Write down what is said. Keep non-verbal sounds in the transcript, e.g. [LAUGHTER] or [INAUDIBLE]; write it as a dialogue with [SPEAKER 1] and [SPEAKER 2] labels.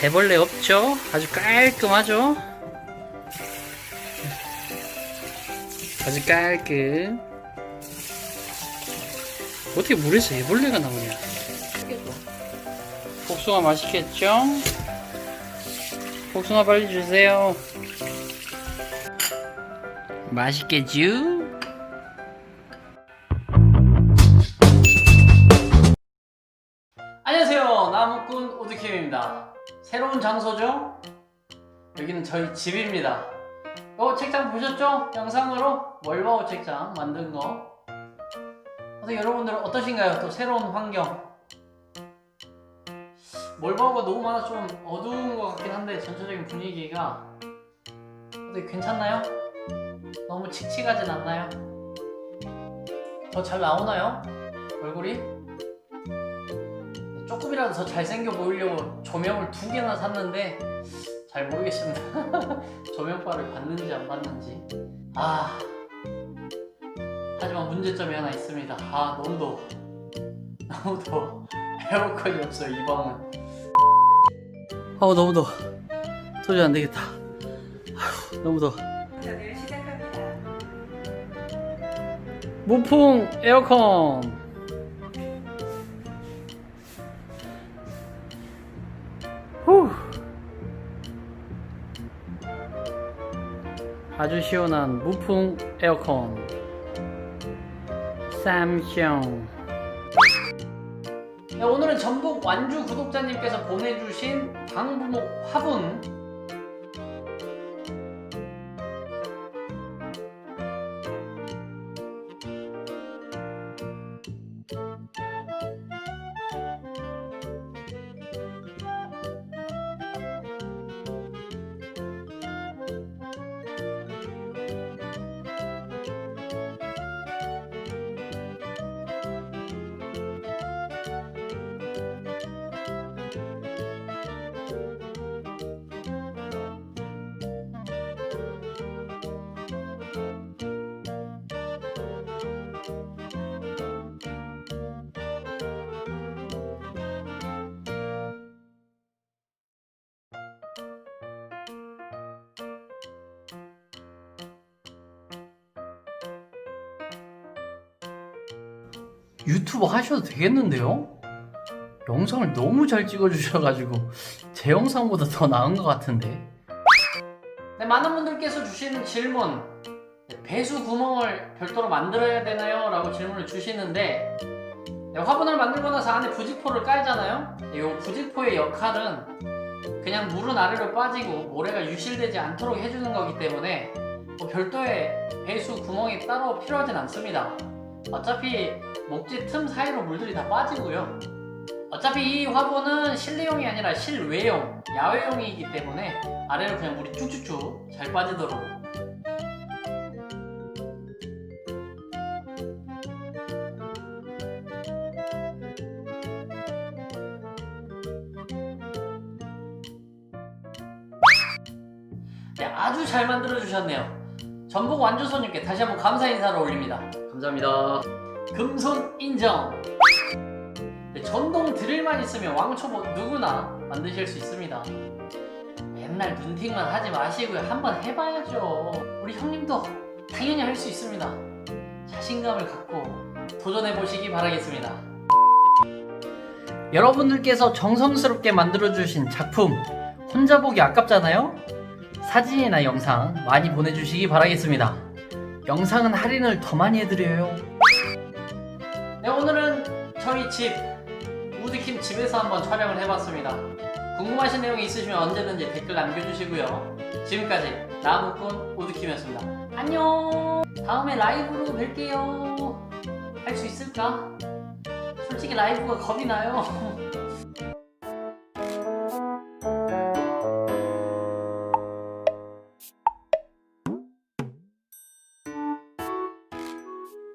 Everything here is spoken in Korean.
[SPEAKER 1] 대벌레 없죠? 아주 깔끔하죠? 아주 깔끔. 어떻게 물에서 애벌레가 나오냐? 복숭아 맛있겠죠? 복숭아 빨리 주세요. 맛있겠죠? 나무꾼 오드킴입니다. 새로운 장소죠? 여기는 저희 집입니다. 어, 책장 보셨죠? 영상으로 월바오 책장 만든 거. 어떻게 여러분들 어떠신가요? 또 새로운 환경. 월바오가 너무 많아 좀 어두운 것 같긴 한데 전체적인 분위기가 어떻게 괜찮나요? 너무 칙칙하진 않나요? 더 잘 나오나요? 얼굴이? 조금이라도 더 잘생겨 보이려고 조명을 두 개나 샀는데 잘 모르겠습니다. [LAUGHS] 조명바를 받는지 안 받는지. 아. 하지만 문제점이 하나 있습니다. 아, 너무 더워. [LAUGHS] 너무 더워. 에어컨이 없어요, 이 방은. 아우, 너무 더워. 도저히 안 되겠다. 아휴, 너무 더워. 무풍 에어컨. 아주 시원한 무풍 에어컨. 삼성. 네, 오늘은 전북 완주 구독자님께서 보내주신 방부목 화분 유튜브 하셔도 되겠는데요? 영상을 너무 잘 찍어주셔가지고 제 영상보다 더 나은 것 같은데 네, 많은 분들께서 주시는 질문 네, 배수 구멍을 별도로 만들어야 되나요? 라고 질문을 주시는데 네, 화분을 만들고 나서 안에 부직포를 깔잖아요 이 부직포의 역할은 그냥 물은 아래로 빠지고 모래가 유실되지 않도록 해주는 거기 때문에 뭐 별도의 배수 구멍이 따로 필요하진 않습니다 어차피 목재 틈 사이로 물들이 다 빠지고요. 어차피 이 화분은 실내용이 아니라 실외용, 야외용이기 때문에 아래로 그냥 물이 쭉쭉쭉 잘 빠지도록 네, 아주 잘 만들어 주셨네요. 전북 완주손님께 다시 한번 감사 인사를 올립니다. 감사합니다. 금손 인정. 네, 전동 드릴만 있으면 왕초보 누구나 만드실 수 있습니다. 맨날 눈팅만 하지 마시고요. 한번 해봐야죠. 우리 형님도 당연히 할 수 있습니다. 자신감을 갖고 도전해 보시기 바라겠습니다. 여러분들께서 정성스럽게 만들어주신 작품 혼자 보기 아깝잖아요? 사진이나 영상 많이 보내주시기 바라겠습니다. 영상은 할인을 더 많이 해드려요. 네, 오늘은 저희 집 우드킴 집에서 한번 촬영을 해봤습니다. 궁금하신 내용이 있으시면 언제든지 댓글 남겨주시고요. 지금까지 나무꾼 우드킴이었습니다. 안녕. 다음에 라이브로 뵐게요. 할 수 있을까? 솔직히 라이브가 겁이 나요. [LAUGHS]